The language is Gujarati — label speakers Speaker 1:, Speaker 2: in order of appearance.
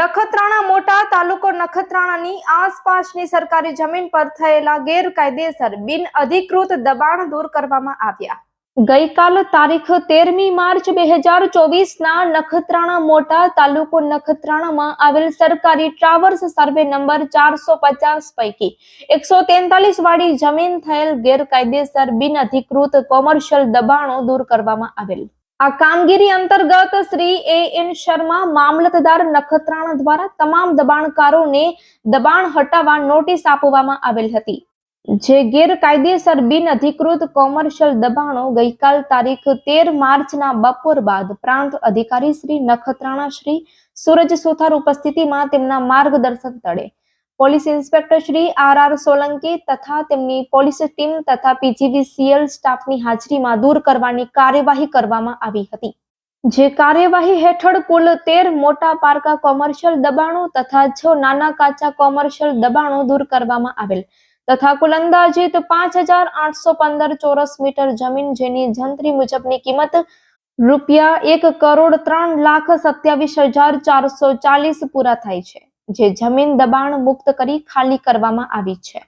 Speaker 1: નખત્રાણા મોટા તાલુકો નખત્રાણાની આસપાસની સરકારી જમીન પર થયેલા ગેરકાયદેસર બિન અધિકૃત દબાણ દૂર કરવામાં આવ્યા. ગઈકાલ તારીખ તેરમી માર્ચ બે હજાર ચોવીસના નખત્રાણા મોટા તાલુકો નખત્રાણામાં આવેલ સરકારી ટ્રાવર્સ સર્વે નંબર ચારસો પચાસ પૈકી એકસો તેતાલીસ વાળી જમીન થયેલ ગેરકાયદેસર બિન અધિકૃત કોમર્શિયલ દબાણો દૂર કરવામાં આવેલ. આ કામગીરી અંતર્ગત શ્રી એ એન શર્મા મામલતદાર નખત્રાણા દ્વારા તમામ દબાણકારોને દબાણ હટાવવા નોટિસ આપવામાં આવેલ હતી. જે ગેરકાયદેસર બિન અધિકૃત કોમર્શિયલ દબાણો ગઈકાલ તારીખ તેર માર્ચના બપોર બાદ પ્રાંત અધિકારી શ્રી નખત્રાણા શ્રી સૂરજ સુથાર ઉપસ્થિતિમાં તેમના માર્ગદર્શન તળે police inspector Shri R R Solanki તથા તેમની પોલીસ ટીમ તથા પીજીવીસીએલ સ્ટાફની હાજરીમાં દૂર કરવાની કાર્યવાહી કરવામાં આવી હતી. જે કાર્યવાહી હેઠળ કુલ તેર મોટા પારકા કોમર્શિયલ દબાણો તથા છ નાના કાચા કોમર્શિયલ દબાણો દૂર કરવામાં આવેલ તથા કુલ અંદાજિત પાંચ હજાર આઠસો પંદર ચોરસ મીટર જમીન જેની જંત્રી મુજબની કિંમત રૂપિયા એક કરોડ ત્રણ લાખ સત્યાવીસ હજાર ચારસો ચાલીસ પૂરા થાય છે. જે જમીન દબાણ મુક્ત કરી ખાલી કરવામાં આવી છે.